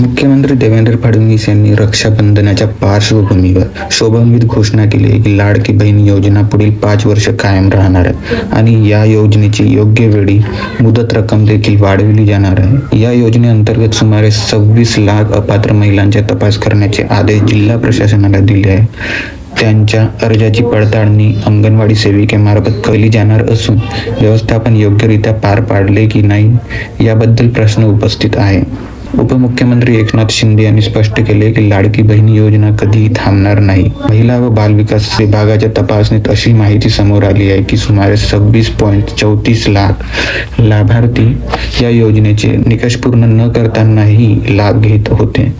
मुख्यमंत्री देवेंद्र फडणवीस यांनी रक्षाबंधनाच्या पार्श्वभूमीवर शोभान्वित घोषणा केली आहे की लाडकी बहीण योजना पुढील पाच वर्ष कायम राहणार आहे. आणि या योजनेची योग्य वेळी मुदत रक्कम देखील वाढविली जाणार आहे. या योजनेअंतर्गत सुमारे सव्वीस लाख अपात्र महिलांचे तपास करण्याचे आदेश जिल्हा प्रशासनाला दिले आहे त्यांच्या अर्जाची पडताळणी अंगणवाडी सेविकेमार्फत केली जाणार असून व्यवस्थापन योग्यरित्या पार पाडले की नाही याबद्दल प्रश्न उपस्थित आहे. उपमुख्यमंत्री एकनाथ शिंदे यांनी स्पष्ट केले की लाडकी बहीण योजना कधीही थांबणार नाही. महिला व बालविकास विभागाच्या तपासणीत अशी माहिती समोर आली आहे की सुमारे सव्वीस पॉईंट चौतीस लाख लाभार्थी या योजनेचे निकष पूर्ण न करतानाही लाभ घेत होते.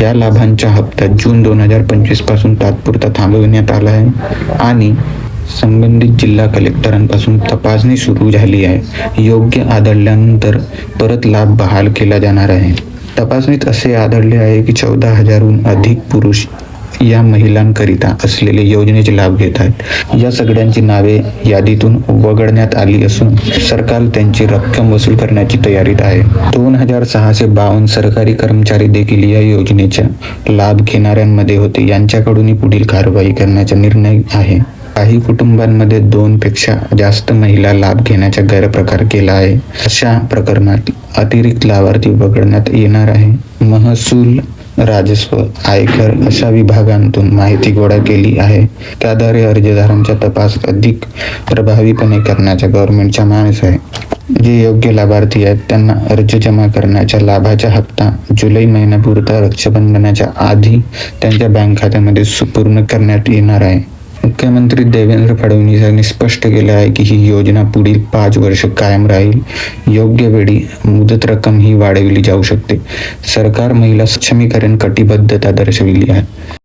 या लाभांच्या हप्ता जून दोन हजार पंचवीसपासून तात्पुरता थांबविण्यात आला आहे आणि संबंधित जिल्हा कलेक्टरांपासून तपासणी सुरू झाली आहे. योग्य आदळल्यानंतर परत लाभ बहाल केला जाणार आहे. तपासणीत असे आढळले आहे की चौदा हजारहून अधिक पुरुष या महिलांकरिता असलेले योजनेचे लाभ घेत आहेत. या सगळ्यांची नावे यादीतून वगळण्यात आली असून सरकार त्यांची रक्कम वसूल करण्याची तयारीत आहे. दोन हजार सहाशे बावन्न सरकारी कर्मचारी देखील या योजनेचा लाभ घेणाऱ्यांमध्ये होते. यांच्याकडूनही पुढील कारवाई करण्याचा निर्णय आहे. काही कुटुंबांमध्ये दोन पेक्षा जास्त महिला लाभ घेण्याचा गैरप्रकार केला आहे. अशा प्रकरणात अतिरिक्त लाभार्थी वगळण्यात येणार आहे. महसूल राजस्व आयकर अशा विभागांतून माहिती गोळा केली आहे. त्याद्वारे अर्जदारांचा तपास अधिक प्रभावीपणे करण्याचा गव्हर्नमेंटचा मानस आहे. जे योग्य लाभार्थी आहेत त्यांना अर्ज जमा करण्याच्या लाभाचा हप्ता जुलै महिन्यापुरता रक्षाबंधनाच्या आधी त्यांच्या बँक खात्यामध्ये सुपूर्ण करण्यात येणार आहे. मुख्यमंत्री देवेंद्र फडणवीस यांनी स्पष्ट केले आहे की ही योजना पुढील पाच वर्ष कायम राहील. योग्य वेळी मुदत रक्कम ही वाढविली जाऊ शकते. सरकार महिला सक्षमीकरण कटिबद्धता दर्शविली आहे.